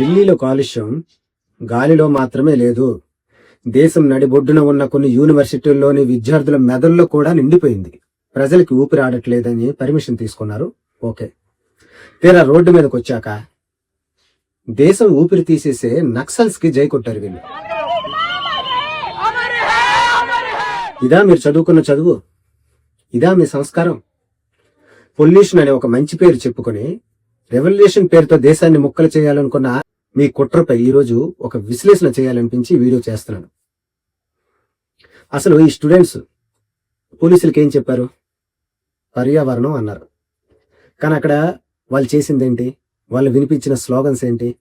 ఢిల్లీలో కాలుష్యం గాలిలో మాత్రమే లేదు. దేశం నడిబొడ్డున ఉన్న కొన్ని యూనివర్సిటీల్లోని విద్యార్థుల మెదల్లో కూడా నిండిపోయింది. ప్రజలకి ఊపిరి ఆడట్లేదని పర్మిషన్ తీసుకున్నారు. ఓకే. తీరా రోడ్డు మీదకి వచ్చాక దేశం ఊపిరి తీసేసే నక్సల్స్కి జై కొట్టారు వీళ్ళు. ఇదా మీరు చదువుకున్న చదువు? ఇదా మీ సంస్కారం? పొల్యూషన్ అనే ఒక మంచి పేరు చెప్పుకొని రెవల్యూషన్ పేరుతో దేశాన్ని ముక్కలు చేయాలనుకున్న మీ కుట్రపై ఈరోజు ఒక విశ్లేషణ చేయాలనిపించి వీడియో చేస్తున్నాను. అసలు ఈ స్టూడెంట్స్ పోలీసులకి ఏం చెప్పారు? పర్యావరణం అన్నారు. కానీ అక్కడ వాళ్ళు చేసింది ఏంటి వాళ్ళు వినిపించిన స్లోగన్స్ ఏంటి?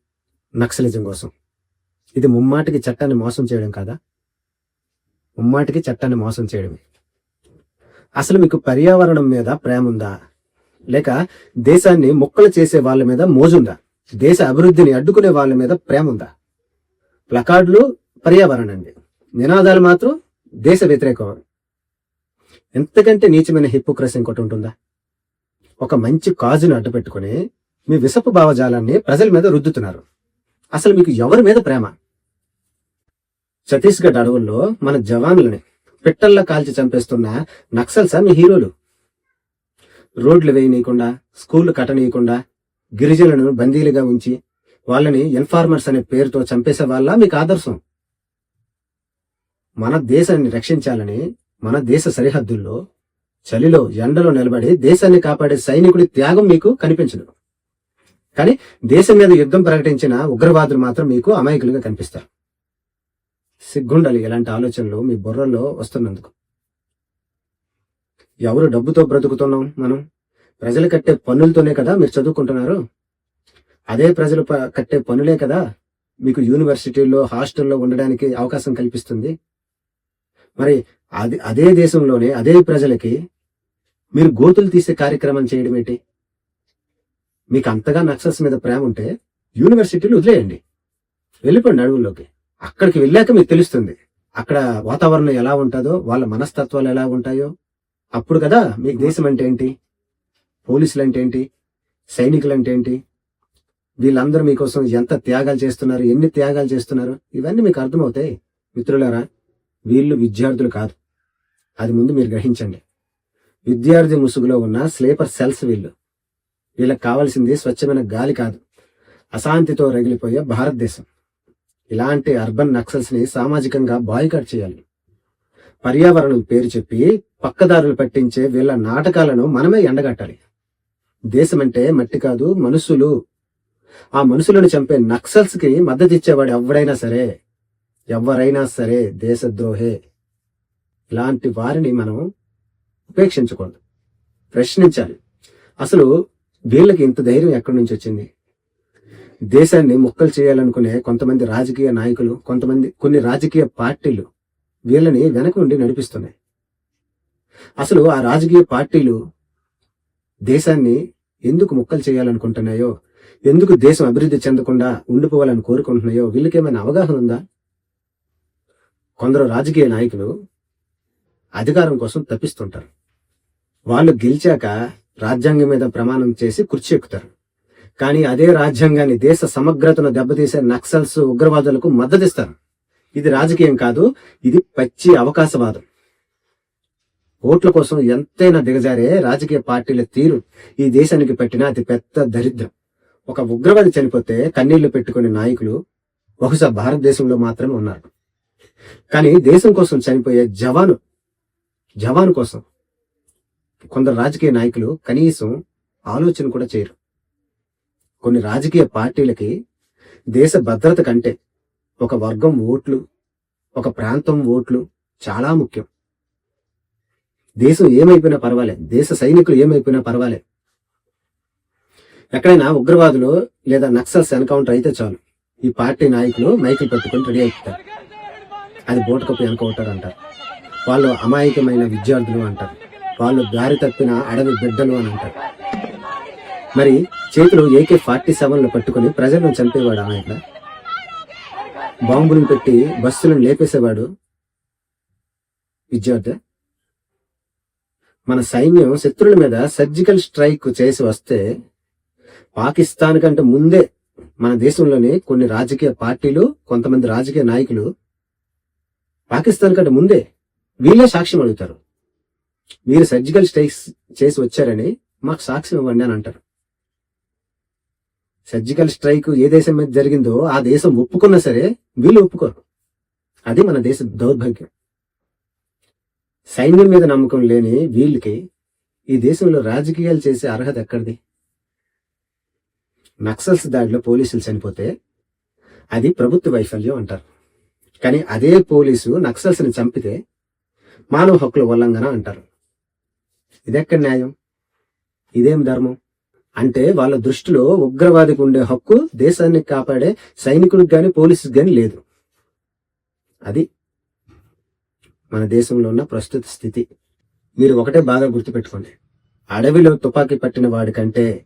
నక్సలిజం కోసం. ఇది ముమ్మాటికి చట్టాన్ని మోసం చేయడం కాదా? ముమ్మాటికి చట్టాన్ని మోసం చేయడమే. అసలు మీకు పర్యావరణం మీద ప్రేమ ఉందా లేక దేశాన్ని ముక్కలు చేసే వాళ్ళ మీద మోజుందా? దేశ అభివృద్ధిని అడ్డుకునే వాళ్ళ మీద ప్రేమ ఉందా? ప్లకార్డులు పర్యావరణండి అండి నినాదాలు మాత్రం దేశ వ్యతిరేకం ఎంతకంటే నీచమైన హిపోక్రసీ ఇంకోటి ఉంటుందా? ఒక మంచి కాజును అడ్డుపెట్టుకుని మీ విసపు భావజాలాన్ని ప్రజల మీద రుద్దుతున్నారు. అసలు మీకు ఎవరి మీద ప్రేమ? ఛత్తీస్గఢ్ అడవుల్లో మన జవాన్లని పిట్టల్లా కాల్చి చంపేస్తున్న నక్సల్సా మీ హీరోలు? రోడ్లు వేయనీయకుండా స్కూళ్ళు కట్టనీయకుండా గిరిజనులను బందీలుగా ఉంచి వాళ్ళని ఇన్ఫార్మర్స్ అనే పేరుతో చంపేసే వాళ్ళ మీకు ఆదర్శం. మన దేశాన్ని రక్షించాలని మన దేశ సరిహద్దుల్లో చలిలో ఎండలో నిలబడి దేశాన్ని కాపాడే సైనికుడి త్యాగం మీకు కనిపించదు. కానీ దేశం మీద యుద్ధం ప్రకటించిన ఉగ్రవాదులు మాత్రం మీకు అమాయకులుగా కనిపిస్తారు. సిగ్గుండాలి ఇలాంటి ఆలోచనలు మీ బుర్రల్లో వస్తున్నందుకు. ఎవరు డబ్బుతో బ్రతుకుతున్నాం మనం? ప్రజలు కట్టే పన్నులతోనే కదా మీరు చదువుకుంటున్నారు? అదే ప్రజలు ప- కట్టే పన్నులే కదా మీకు యూనివర్సిటీల్లో హాస్టల్లో ఉండడానికి అవకాశం కల్పిస్తుంది? మరి అది అదే దేశంలోనే అదే ప్రజలకి మీరు గోతులు తీసే కార్యక్రమం చేయడం ఏంటి? మీకు అంతగా నక్సల్స్ మీద ప్రేమ ఉంటే యూనివర్సిటీలు వదిలేయండి. వెళ్ళిపోండి అడవుల్లోకి. అక్కడికి వెళ్ళాక మీకు తెలుస్తుంది. అక్కడ వాతావరణం ఎలా ఉంటుందో వాళ్ళ మనస్తత్వాలు ఎలా ఉంటాయో. అప్పుడు కదా మీకు దేశం అంటే ఏంటి? పోలీసులు అంటే ఏంటి సైనికులు అంటే ఏంటి వీళ్ళందరూ మీకోసం ఎంత త్యాగాలు చేస్తున్నారు? ఎన్ని త్యాగాలు చేస్తున్నారు? ఇవన్నీ మీకు అర్థమవుతాయి. మిత్రులారా వీళ్ళు విద్యార్థులు కాదు. అది ముందు మీరు గ్రహించండి. విద్యార్థి ముసుగులో ఉన్న స్లీపర్ సెల్స్ వీళ్ళు. వీళ్ళకి కావాల్సింది స్వచ్ఛమైన గాలి కాదు. అశాంతితో రగిలిపోయే భారతదేశం. ఇలాంటి అర్బన్ నక్సల్స్ని సామాజికంగా బాయ్కాట్ చేయాలి. పర్యావరణం పేరు చెప్పి పక్కదారులు పట్టించే వీళ్ళ నాటకాలను మనమే ఎండగట్టాలి. దేశమంటే మట్టి కాదు మనుషులు ఆ మనుషులను చంపే నక్సల్స్కి మద్దతు ఇచ్చేవాడు ఎవడైనా సరే ఎవరైనా సరే దేశద్రోహే. ఇలాంటి వారిని మనం ఉపేక్షించకూడదు. ప్రశ్నించాలి. అసలు వీళ్ళకి ఇంత ధైర్యం ఎక్కడి నుంచి వచ్చింది? దేశాన్ని ముక్కలు చేయాలనుకునే కొంతమంది రాజకీయ నాయకులు కొంతమంది కొన్ని రాజకీయ పార్టీలు వీళ్ళని వెనక ఉండి నడిపిస్తున్నాయి. అసలు ఆ రాజకీయ పార్టీలు దేశాన్ని ఎందుకు ముక్కలు చేయాలనుకుంటున్నాయో ఎందుకు దేశం అభివృద్ధి చెందకుండా ఉండిపోవాలని కోరుకుంటున్నాయో వీళ్ళకేమైనా అవగాహన ఉందా? కొందరు రాజకీయ నాయకులు అధికారం కోసం తప్పిస్తుంటారు. వాళ్ళు గెలిచాక రాజ్యాంగం మీద ప్రమాణం చేసి కుర్చీ ఎక్కుతారు. కానీ అదే రాజ్యాంగాన్ని దేశ సమగ్రతను దెబ్బతీసే నక్సల్స్ ఉగ్రవాదులకు మద్దతిస్తారు. ఇది రాజకీయం కాదు ఇది పచ్చి అవకాశవాదం. ఓట్ల కోసం ఎంతైనా దిగజారే రాజకీయ పార్టీల తీరు ఈ దేశానికి పెట్టిన అతి పెద్ద దరిద్రం. ఒక ఉగ్రవాది చనిపోతే కన్నీళ్ళు పెట్టుకునే నాయకులు బహుశా భారతదేశంలో మాత్రమే ఉన్నారు. కానీ దేశం కోసం చనిపోయే జవాను జవాను కోసం కొందరు రాజకీయ నాయకులు కనీసం ఆలోచన కూడా చేయరు. కొన్ని రాజకీయ పార్టీలకి దేశ భద్రత కంటే ఒక వర్గం ఓట్లు ఒక ప్రాంతం ఓట్లు చాలా ముఖ్యం. దేశం ఏమైపోయినా పర్వాలేదు దేశ సైనికులు ఏమైపోయినా పర్వాలే. ఎక్కడైనా ఉగ్రవాదులు లేదా నక్సల్స్ ఎన్కౌంటర్ అయితే చాలు. ఈ పార్టీ నాయకులు మైకులు పెట్టుకొని రెడీ అయిపోతారు. అది బోటకప్పు ఎన్కౌంటర్ అంటారు. వాళ్ళు అమాయకమైన విద్యార్థులు అంటారు. వాళ్ళు దారి తప్పిన అడవి బిడ్డలు అని అంటారు. మరి చేతులు ఏకే ఫార్టీ సెవెన్లు పట్టుకుని ప్రజలను చంపేవాడు ఆయన బాంబులను పెట్టి బస్సులను లేపేసేవాడు విద్యార్థి? మన సైన్యం శత్రువుల మీద సర్జికల్ స్ట్రైక్ చేసి వస్తే పాకిస్తాన్ కంటే ముందే మన దేశంలోని కొన్ని రాజకీయ పార్టీలు కొంతమంది రాజకీయ నాయకులు పాకిస్తాన్ కంటే ముందే వీళ్ళే సాక్ష్యం అడుగుతారు. మీరు సర్జికల్ స్ట్రైక్స్ చేసి వచ్చారని మాకు సాక్ష్యం ఇవ్వండి అని అంటారు. సర్జికల్ స్ట్రైక్ ఏ దేశం మీద జరిగిందో ఆ దేశం ఒప్పుకున్నా సరే వీళ్ళు ఒప్పుకోరు. అది మన దేశ దౌర్భాగ్యం. సైన్యం మీద నమ్మకం లేని వీళ్ళకి ఈ దేశంలో రాజకీయాలు చేసే అర్హత ఎక్కడిది? నక్సల్స్ దాడిలో పోలీసులు చనిపోతే అది ప్రభుత్వ వైఫల్యం అంటారు. కానీ అదే పోలీసు నక్సల్స్ని చంపితే మానవ హక్కుల ఉల్లంఘన అంటారు. ఇదెక్కడ న్యాయం? ఇదేం ధర్మం? అంటే వాళ్ళ దృష్టిలో ఉగ్రవాదికి ఉండే హక్కు దేశాన్ని కాపాడే సైనికుడికి కానీ పోలీసుకి కానీ లేదు. అది మన దేశంలో ఉన్న ప్రస్తుత స్థితి. మీరు ఒకటే బాగా గుర్తుపెట్టుకోండి. అడవిలో తుపాకీ పట్టిన వాడి కంటే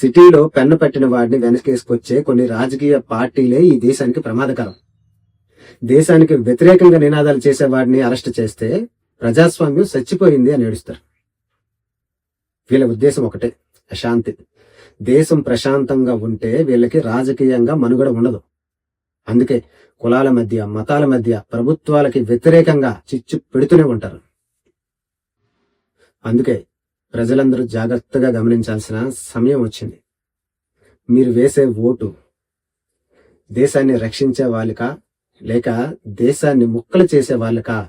సిటీలో పెన్ను పట్టిన వాడిని వెనకేసుకొచ్చే కొన్ని రాజకీయ పార్టీలే ఈ దేశానికి ప్రమాదకరం. దేశానికి వ్యతిరేకంగా నినాదాలు చేసే వాడిని అరెస్ట్ చేస్తే ప్రజాస్వామ్యం చచ్చిపోయింది అని ఏడుస్తారు. వీళ్ళ ఉద్దేశం ఒకటే అశాంతి. దేశం ప్రశాంతంగా ఉంటే వీళ్ళకి రాజకీయంగా మనుగడ ఉండదు. అందుకే కులాల మధ్య మతాల మధ్య ప్రభుత్వాలకి వ్యతిరేకంగా చిచ్చు పెడుతూనే ఉంటారు. అందుకే ప్రజలందరూ జాగ్రత్తగా గమనించాల్సిన సమయం వచ్చింది. మీరు వేసే ఓటు దేశాన్ని రక్షించే వాళ్ళకా లేక దేశాన్ని ముక్కలు చేసే వాళ్ళకా?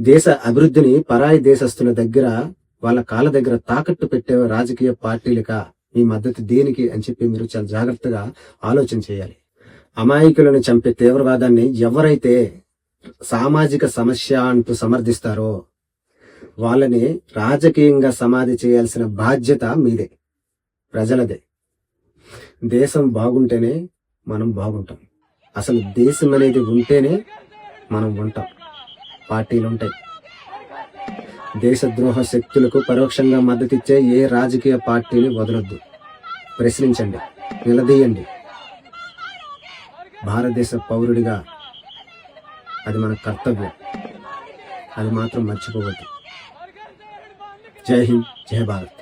దేశ అభివృద్ధిని పరాయి దేశస్తుల దగ్గర వాళ్ళ కాళ్ళ దగ్గర తాకట్టు పెట్టే రాజకీయ పార్టీలకా? మీ మద్దతు దేనికి? అని చెప్పి మీరు చాలా జాగ్రత్తగా ఆలోచన చేయాలి. అమాయకులను చంపే తీవ్రవాదాన్ని ఎవరైతే సామాజిక సమస్య అంటూ సమర్థిస్తారో వాళ్ళని రాజకీయంగా సమాధి చేయాల్సిన బాధ్యత మీదే ప్రజలదే. దేశం బాగుంటేనే మనం బాగుంటాం. అసలు దేశం అనేది ఉంటేనే మనం ఉంటాం. పార్టీలు ఉంటాయి. దేశద్రోహ శక్తులకు పరోక్షంగా మద్దతిచ్చే ఏ రాజకీయ పార్టీని వదలొద్దు. ప్రశ్నించండి నిలదీయండి. భారతదేశ పౌరుడిగా అది మన కర్తవ్యం. అది మాత్రం మర్చిపోవద్దు. జై హింద్ జై భారత్.